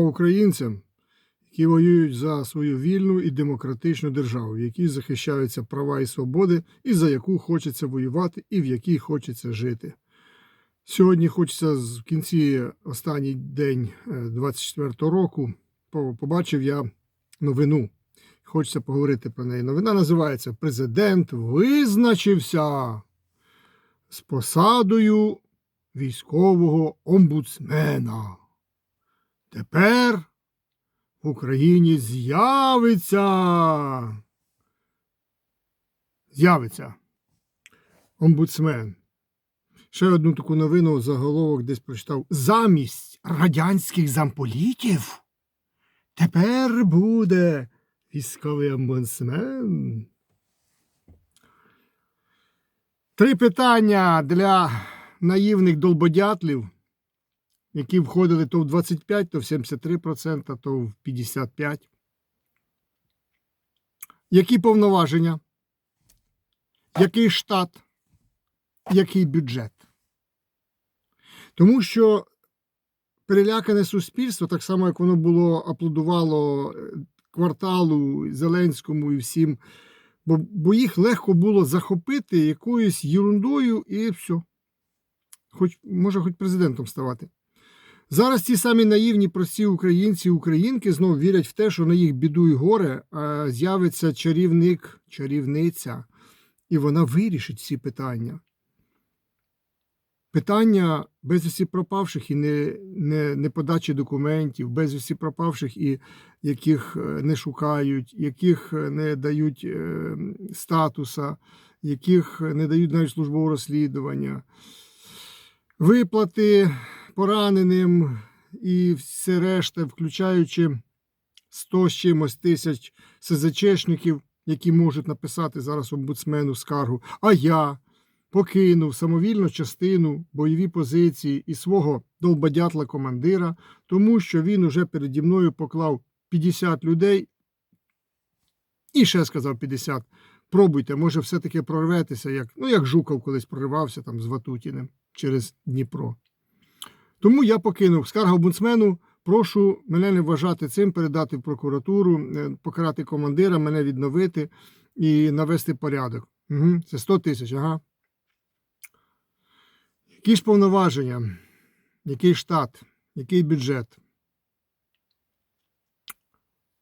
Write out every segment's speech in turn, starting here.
українцям, які воюють за свою вільну і демократичну державу, в якій захищаються права і свободи, і за яку хочеться воювати, і в якій хочеться жити. Сьогодні хочеться в кінці останній день е, 24-го року. Побачив я новину. Хочеться поговорити про неї. Новина називається Президент визначився з посадою військового омбудсмена. Тепер в Україні з'явиться. З'явиться омбудсмен. Ще одну таку новину заголовок десь прочитав. Замість радянських замполітів тепер буде військовий омбудсмен. Три питання для наївних долбодятлів, які входили то в 25, то в 73%, то в 55%. Які повноваження? Який штат? Який бюджет? Тому що перелякане суспільство, так само як воно було аплодувало е, кварталу Зеленському і всім, бо, бо їх легко було захопити якоюсь ерундою і все. Хоч, може, хоч президентом ставати. Зараз ті самі наївні прості українці і українки знову вірять в те, що на їх біду і горе е, з'явиться чарівник, чарівниця, і вона вирішить ці питання. Питання безвісті пропавших і не, не, не подачі документів, безвісті пропавших і яких е, не шукають, яких е, не дають статуса, яких не дають навіть службового розслідування, виплати пораненим і все решта, включаючи 100 з чимось тисяч СЗЧшників, які можуть написати зараз омбудсмену скаргу. А я покинув самовільно частину бойові позиції і свого долбадятла командира, тому що він уже переді мною поклав 50 людей і ще сказав 50. Пробуйте, може, все-таки прорветеся, як, ну, як Жуков колись проривався там з Ватутіним через Дніпро. Тому я покинув скарга омбудсмену. Прошу мене не вважати цим, передати в прокуратуру, е, покарати командира, мене відновити і навести порядок. Угу. Це 100 тисяч, ага. Які ж повноваження, який штат, який бюджет?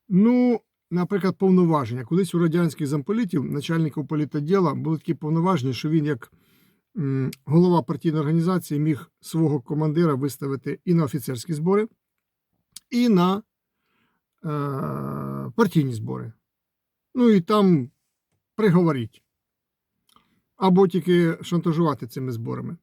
Ну, наприклад, повноваження. Колись у радянських замполітів, начальників політоділа, були такі повноваження, що він, як голова партійної організації, міг свого командира виставити і на офіцерські збори, і на е, партійні збори. Ну і там приговоріть. Або тільки шантажувати цими зборами.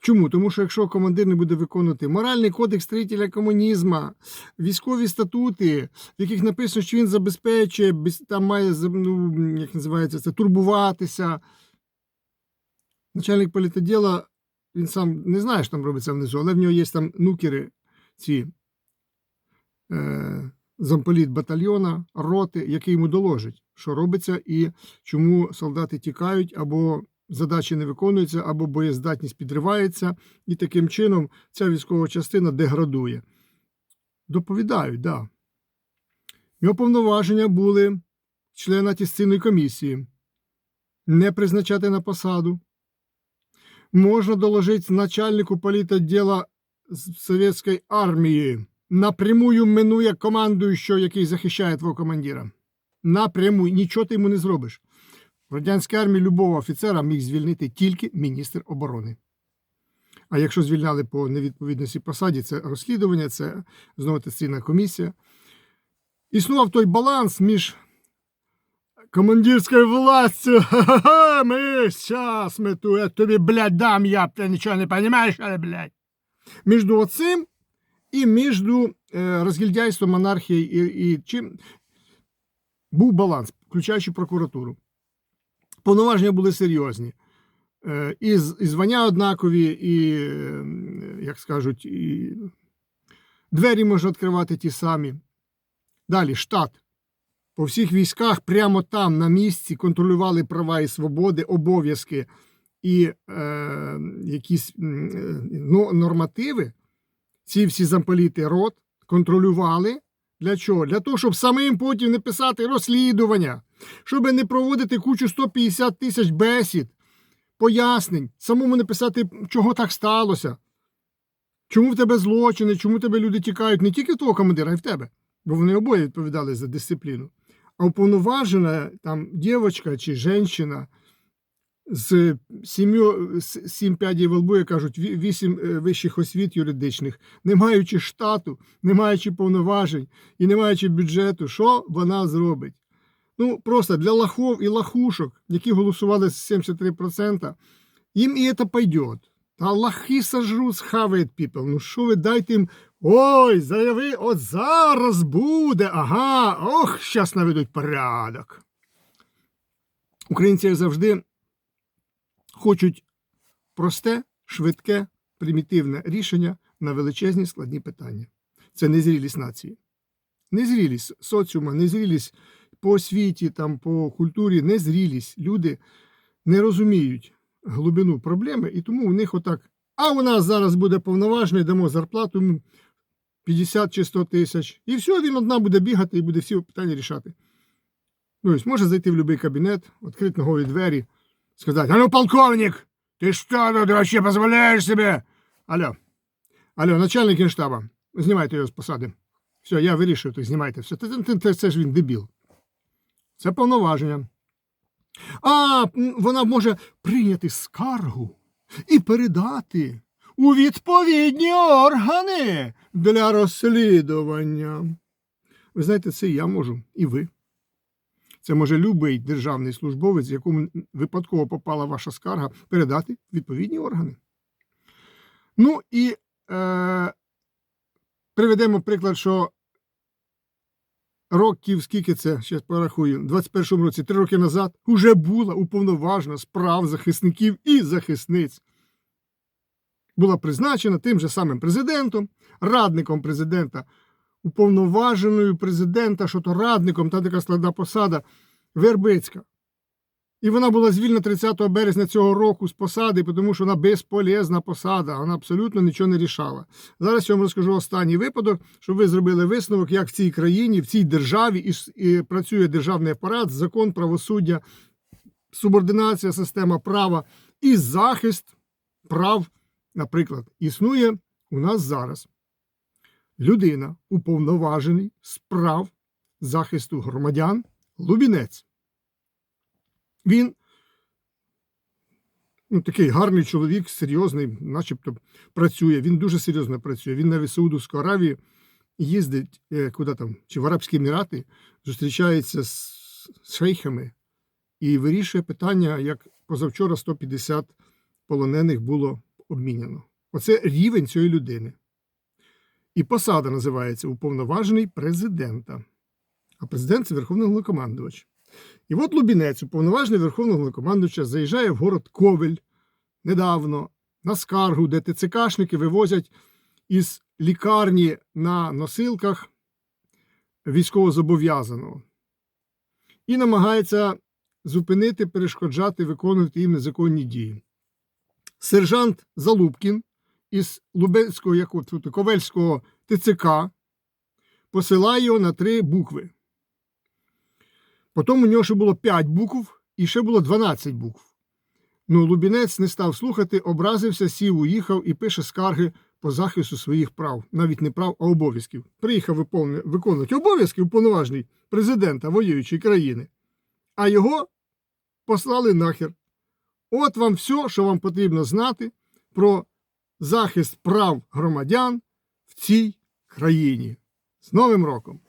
Чому? Тому що якщо командир не буде виконувати моральний кодекс строїтеля комунізму, військові статути, в яких написано, що він забезпечує, там має ну, як називається це, турбуватися. Начальник політоділа, він сам не знає, що там робиться внизу, але в нього є там нукери, ці е, замполіт батальйона, роти, який йому доложить, що робиться і чому солдати тікають або задачі не виконуються, або боєздатність підривається, і таким чином ця військова частина деградує. Доповідають, так. Да. Його повноваження були члена тісцинної комісії, не призначати на посаду. Можна доложити начальнику політоділа совєтської армії. Напрямую минує командуючого, який захищає твого командира. Напряму, нічого ти йому не зробиш. В радянській армії любого офіцера міг звільнити тільки міністр оборони. А якщо звільняли по невідповідності посаді, це розслідування, це знову тестійна комісія. Існував той баланс між командирською властю. Ха-ха-ха, ми зараз ми ту, я тобі, блядь, дам, я ти нічого не розумієш, але, блядь. Між оцим і між е, розгільдяйством, монархією і, і чим був баланс, включаючи прокуратуру. Повноваження були серйозні. Е, І, і звання однакові, і, е, як скажуть, і двері можна відкривати ті самі. Далі, штат. По всіх військах прямо там, на місці, контролювали права і свободи, обов'язки і е, якісь ну, нормативи. Ці всі замполіти рот контролювали. Для чого? Для того, щоб самим потім не писати розслідування, щоб не проводити кучу 150 тисяч бесід, пояснень, самому не писати, чого так сталося. Чому в тебе злочини, чому в тебе люди тікають не тільки в того командира, а й в тебе. Бо вони обоє відповідали за дисципліну. А уповноважена там дівчинка чи жінка з сім п'ядів лбу, як кажуть, вісім е, вищих освіт юридичних, не маючи штату, не маючи повноважень і не маючи бюджету, що вона зробить? Ну, просто для лохов і лохушок, які голосували з 73%, їм і це пойдет. Та лохи сожрут, схавает people. Ну що ви дайте їм. Ой, заяви, от зараз буде. Ага, ох, щас наведуть порядок. Українці як завжди хочуть просте, швидке, примітивне рішення на величезні складні питання. Це незрілість нації. Незрілість соціума, незрілість по освіті, там, по культурі, незрілість. Люди не розуміють глибину проблеми, і тому у них отак. А у нас зараз буде повноважний, дамо зарплату 50 чи 100 тисяч. І все, він одна буде бігати і буде всі питання рішати. Ну, ось може зайти в будь-який кабінет, відкрити ногові двері, сказати: Алло, полковник, ти що тут вообще дозволяєш себе? Алло, алло, начальник генштаба, знімайте його з посади. Все, я вирішив, то знімайте все. Це ж він дебіл. Це повноваження. А вона може прийняти скаргу і передати у відповідні органи для розслідування. Ви знаєте, це я можу, і ви. Це може будь-який державний службовець, якому випадково попала ваша скарга, передати відповідні органи. Ну і е, приведемо приклад, що років, скільки це, зараз порахую, в 21-му році, три роки назад, вже була уповноважена з прав захисників і захисниць. Була призначена тим же самим президентом, радником президента, уповноваженою президента, що то радником, та така складна посада Вербицька. І вона була звільнена 30 березня цього року з посади, тому що вона безполезна посада, вона абсолютно нічого не рішала. Зараз я вам розкажу останній випадок, щоб ви зробили висновок, як в цій країні, в цій державі і, працює державний апарат, закон, правосуддя, субординація, система права і захист прав, наприклад, існує у нас зараз. Людина, уповноважений з прав захисту громадян, Лубінець. Він ну, такий гарний чоловік, серйозний, начебто працює. Він дуже серйозно працює. Він навіть в Саудовську Аравію їздить е, куди там, чи в Арабські Емірати, зустрічається з, з шейхами і вирішує питання, як позавчора 150 полонених було обміняно. Оце рівень цієї людини. І посада називається уповноважений президента. А президент це Верховний Головнокомандувач. І от Лубінець, уповноважений Верховного Головнокомандувача, заїжджає в город Ковель недавно на скаргу, де ТЦКшники вивозять із лікарні на носилках військовозобов'язаного і намагається зупинити, перешкоджати, виконувати їм незаконні дії. Сержант Залубкін із Лубенського, як от, Ковельського ТЦК посилає його на три букви. Потім у нього ще було 5 букв і ще було 12 букв. Ну, Лубінець не став слухати, образився, сів, уїхав і пише скарги по захисту своїх прав, навіть не прав, а обов'язків. Приїхав виконувати обов'язки уповноважений президента воюючої країни, а його послали нахер. От вам все, що вам потрібно знати про захист прав громадян в цій країні. З Новим роком!